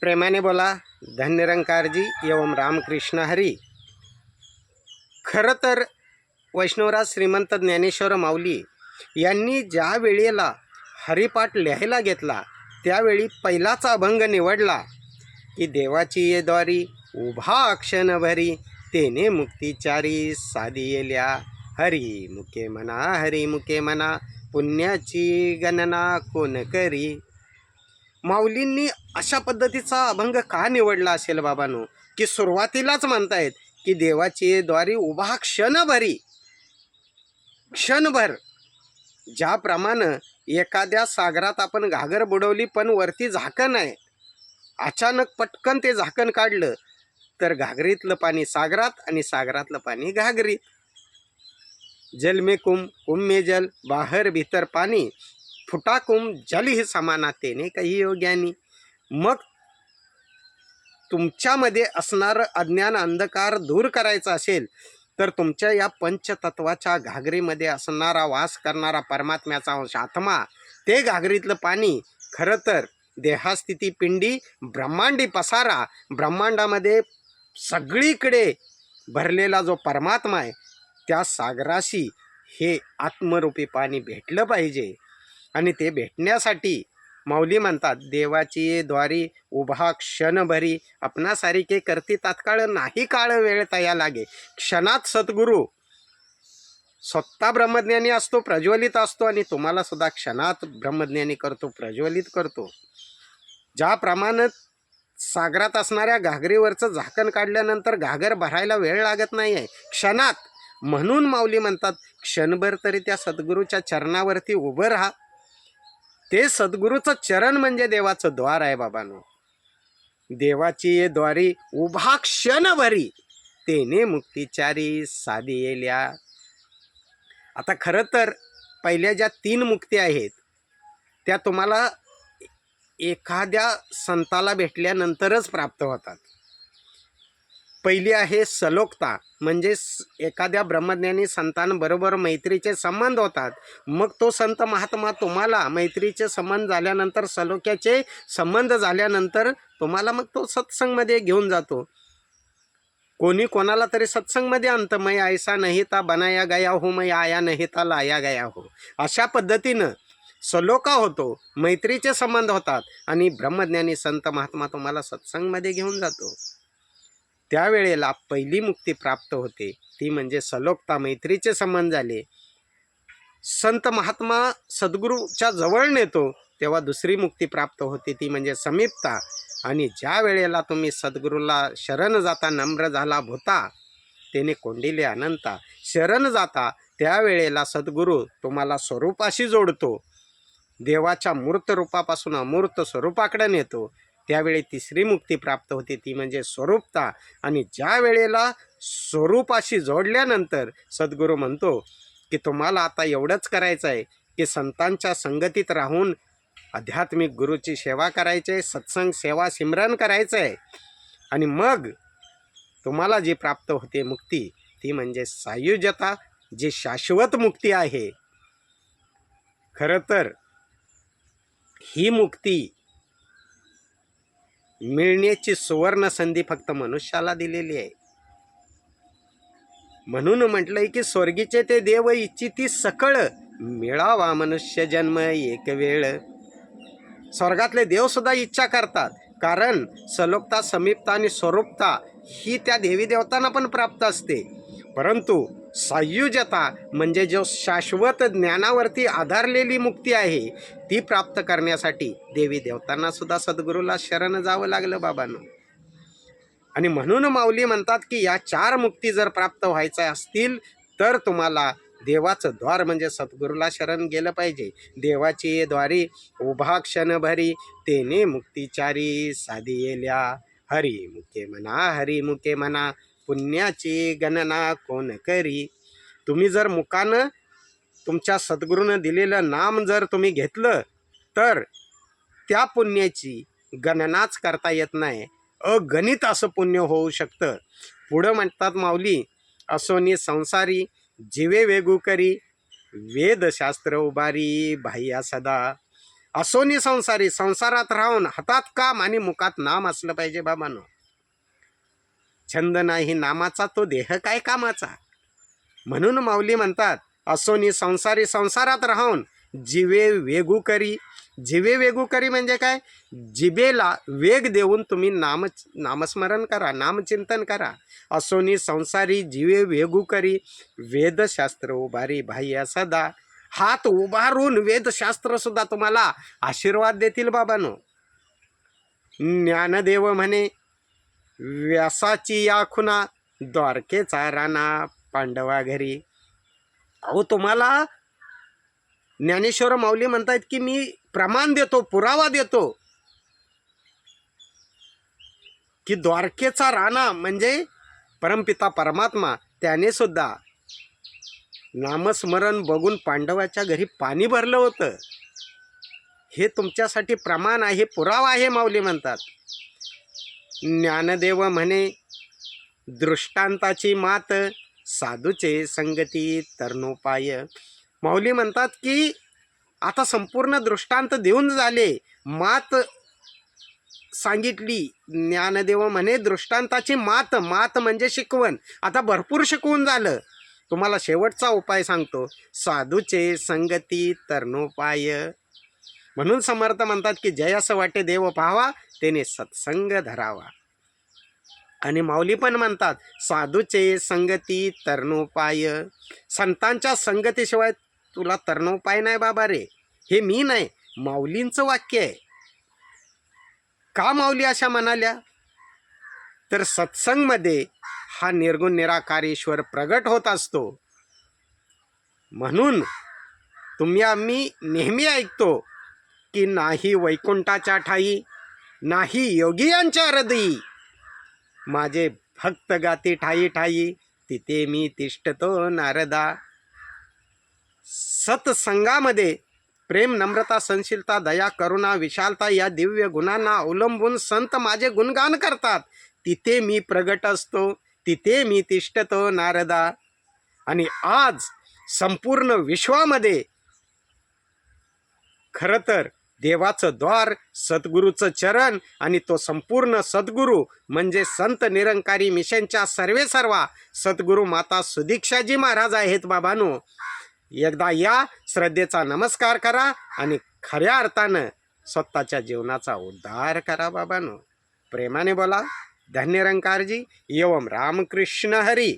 प्रेमाने बोला धन्यरंकारजी एवं रामकृष्ण हरी. खरं तर वैष्णवराज श्रीमंत ज्ञानेश्वर माऊली यांनी ज्या वेळेला हरिपाठ लिहायला घेतला त्यावेळी पहिलाचा अभंग निवडला की देवाची ये द्वारी उभा अक्षण भरी तेने मुक्तिचारी साधी येल्या हरी मुके म्हणा हरी मुके म्हणा पुण्याची गणना कोण करी? माऊलींनी अशा पद्धतीचा अभंग का निवडला असेल बाबांनो? की सुरुवातीलाच म्हणतायत की देवाची द्वारी उभा क्षणभरी क्षणभर ज्याप्रमाणे एखाद्या सागरात आपण घागर बुडवली पण वरती झाकण आहे अचानक पटकन ते झाकण काढलं तर घागरीतलं पाणी सागरात आणि सागरातलं पाणी घागरीत. जल में कुम कुम में जल बाहेर भीतर पाणी. फुटाकुम जल ही समानातेने काही योग्यानी. मग तुमच्यामध्ये असणारं अज्ञान अंधकार दूर करायचा असेल तर तुमच्या या पंचतत्वाच्या घागरीमध्ये असणारा वास करणारा परमात्म्याचा अंश आत्मा ते घागरीतलं पाणी खरं तर देहास्थिती पिंडी ब्रह्मांडी पसारा ब्रह्मांडामध्ये सगळीकडे भरलेला जो परमात्मा आहे त्या सागराशी हे आत्मरूपी पाणी भेटलं पाहिजे. आणि ते भेटण्यासाठी माऊली म्हणतात देवाची द्वारी उभा क्षणभरी आपणासारिके करती तात्काळ नाही काळ वेळ तया लागे. क्षणात सद्गुरू स्वतः ब्रह्मज्ञानी असतो प्रज्वलित असतो आणि तुम्हाला सुद्धा क्षणात ब्रह्मज्ञानी करतो प्रज्वलित करतो. ज्याप्रमाणे सागरात असणाऱ्या घागरीवरचं झाकण काढल्यानंतर घागर भरायला वेळ लागत नाही आहे क्षणात म्हणून माऊली म्हणतात क्षणभर तरी त्या सद्गुरूच्या चरणावरती उभं राहा. ते सद्गुरूचं चरण म्हणजे देवाचं द्वार आहे बाबांनो. देवाची ये द्वारी उभा क्षणभरी तेने मुक्तिचारी साधी येल्या. आता खरं तर पहिल्या ज्या तीन मुक्ती आहेत त्या तुम्हाला एखाद्या संताला भेटल्यानंतरच प्राप्त होतात. पहिली आहे सलोकता. म्हणजे एखाद्या ब्रह्मज्ञानी संतांबरोबर मैत्रीचे संबंध होतात. मग तो संत महात्मा तुम्हाला मैत्रीचे संबंध झाल्यानंतर सलोक्याचे संबंध झाल्यानंतर तुम्हाला मग तो सत्संगमध्ये घेऊन जातो. कोणी कोणाला तरी सत्संगमध्ये आणतं मै ऐसा नहिता बनाया गया हो मै आया नहिता लाया गया हो. अशा पद्धतीनं सलोका होतो मैत्रीचे संबंध होतात आणि ब्रह्मज्ञानी संत महात्मा तुम्हाला सत्संगमध्ये घेऊन जातो. त्यावेळेला पहिली मुक्ती प्राप्त होते. ती म्हणजे सलोकता मैत्रीचे संबंध झाले. संत महात्मा सद्गुरूच्या जवळ नेतो तेव्हा दुसरी मुक्ती प्राप्त होते. ती म्हणजे समीपता. आणि ज्या वेळेला तुम्ही सद्गुरूला शरण जाता नम्र झाला भूता त्याने कोंडिले अनंता. शरण जाता त्यावेळेला सद्गुरू तुम्हाला स्वरूपाशी जोडतो. देवाच्या मूर्त रूपापासून अमूर्त स्वरूपाकडे नेतो. त्यावेळी तिसरी मुक्ती प्राप्त होते. ती म्हणजे स्वरूपता. आणि ज्या वेळेला स्वरूपाशी जोडल्यानंतर सद्गुरू म्हणतो की तुम्हाला आता एवढंच करायचं आहे की संतांच्या संगतीत राहून आध्यात्मिक गुरुची सेवा करायची आहे सत्संग सेवा सिमरन करायचं आहे. आणि मग तुम्हाला जी प्राप्त होते मुक्ती ती म्हणजे सायुज्यता जी शाश्वत मुक्ती आहे. खरं तर ही मुक्ती मिळण्याची सुवर्ण संधी फक्त मनुष्याला दिलेली आहे. म्हणून म्हटलंय की स्वर्गीचे ते देव इच्छिती सकळ मिळावा मनुष्य जन्म एक वेळ. स्वर्गातले देव सुद्धा इच्छा करतात कारण सलोकता समीपता आणि स्वरूपता ही त्या देवी देवतांना पण प्राप्त असते. परंतु संयुजता म्हणजे जो शाश्वत ज्ञानावरती आधारलेली मुक्ती आहे ती प्राप्त करण्यासाठी देवी देवतांना सुद्धा सद्गुरूला शरण जावं लागलं बाबांनो. आणि म्हणून माऊली म्हणतात की या चार मुक्ती जर प्राप्त व्हायच्या असतील तर तुम्हाला देवाचं द्वार म्हणजे सद्गुरूला शरण गेलं पाहिजे. देवाची द्वारी उभा क्षणभरी तेने मुक्तिचारी साधी येल्या. हरी मुके म्हणा हरी मुके म्हणा पुण्याची गणना कोण करी? तुम्ही जर मुखानं तुमच्या सद्गुरूनं दिलेलं नाम जर तुम्ही घेतलं तर त्या पुण्याची गणनाच करता येत नाही. अगणित असं पुण्य होऊ शकतं. पुढं म्हणतात माऊली असोनी संसारी जीवे वेगू करी वेदशास्त्र उभारी भाय्या सदा. असोनी संसारी संसारात राहून हातात काम आणि मुखात नाम असलं पाहिजे बाबांनो. छंद नाही नामाचा तो देह काय कामाचा? म्हणून माऊली म्हणतात असोनी संसारी संसारात राहून जिवे वेगू करी. जिवे वेगू करी म्हणजे काय? जिबेला वेग देऊन तुम्ही नाम नामस्मरण करा नामचिंतन करा. असोनी संसारी जिवे वेगू करी. वेदशास्त्र उभारी बाह्य सदा. हात उभारून वेदशास्त्रसुद्धा तुम्हाला आशीर्वाद देतील बाबानो. ज्ञानदेव म्हणे व्यासाची या खुना द्वारकेचा राणा पांडवा घरी. अहो तुम्हाला ज्ञानेश्वर माऊली म्हणतायत की मी प्रमाण देतो पुरावा देतो. की द्वारकेचा राणा म्हणजे परमपिता परमात्मा त्याने सुद्धा नामस्मरण बघून पांडवाच्या घरी पाणी भरलं होतं. हे तुमच्यासाठी प्रमाण आहे पुरावा आहे माऊली म्हणतात. ज्ञानदेव म्हणे दृष्टांताची मात साधूचे संगती तरणोपाय. माऊली म्हणतात की आता संपूर्ण दृष्टांत देऊन झाले मात सांगितली. ज्ञानदेव म्हणे दृष्टांताची मात मात म्हणजे शिकवण. आता भरपूर शिकवून झालं. तुम्हाला शेवटचा उपाय सांगतो. साधूचे संगती तरणोपाय. म्हणून समर्थ म्हणतात की जय असं वाटे देव पाहावा त्याने सत्संग धरावा. आणि माऊली पण म्हणतात साधूचे संगती तरणोपाय. संतांच्या संगतीशिवाय तुला तरणोपाय नाही बाबा रे. हे मी नाही माऊलींचं वाक्य आहे. का माऊली अशा म्हणाल्या? तर सत्संगमध्ये हा निर्गुण निराकार ईश्वर प्रगट होत असतो. म्हणून तुम्ही आम्ही नेहमी ऐकतो की नाही वैकुंठाच्या ठाई नाही योगियांच्या हृदयी माझे भक्त गाती ठाई ठाई तिथे मी तिष्ठतो नारदा. सत्संगामध्ये प्रेम नम्रता संशीलता दया करुणा विशालता या दिव्य गुणांना अवलंबून संत माझे गुणगान करतात. तिथे मी प्रगट असतो तिथे मी तिष्ठतो नारदा. आणि आज संपूर्ण विश्वामध्ये खरं तर देवाचं द्वार सद्गुरूचं चरण आणि तो संपूर्ण सद्गुरू म्हणजे संत निरंकारी मिशनच्या सर्वे सर्वा सद्गुरू माता सुदीक्षाजी महाराज आहेत बाबानो. एकदा या श्रद्धेचा नमस्कार करा आणि खऱ्या अर्थानं स्वतःच्या जीवनाचा उद्धार करा बाबानो. प्रेमाने बोला धन्य रंकारजी एवम रामकृष्ण हरी.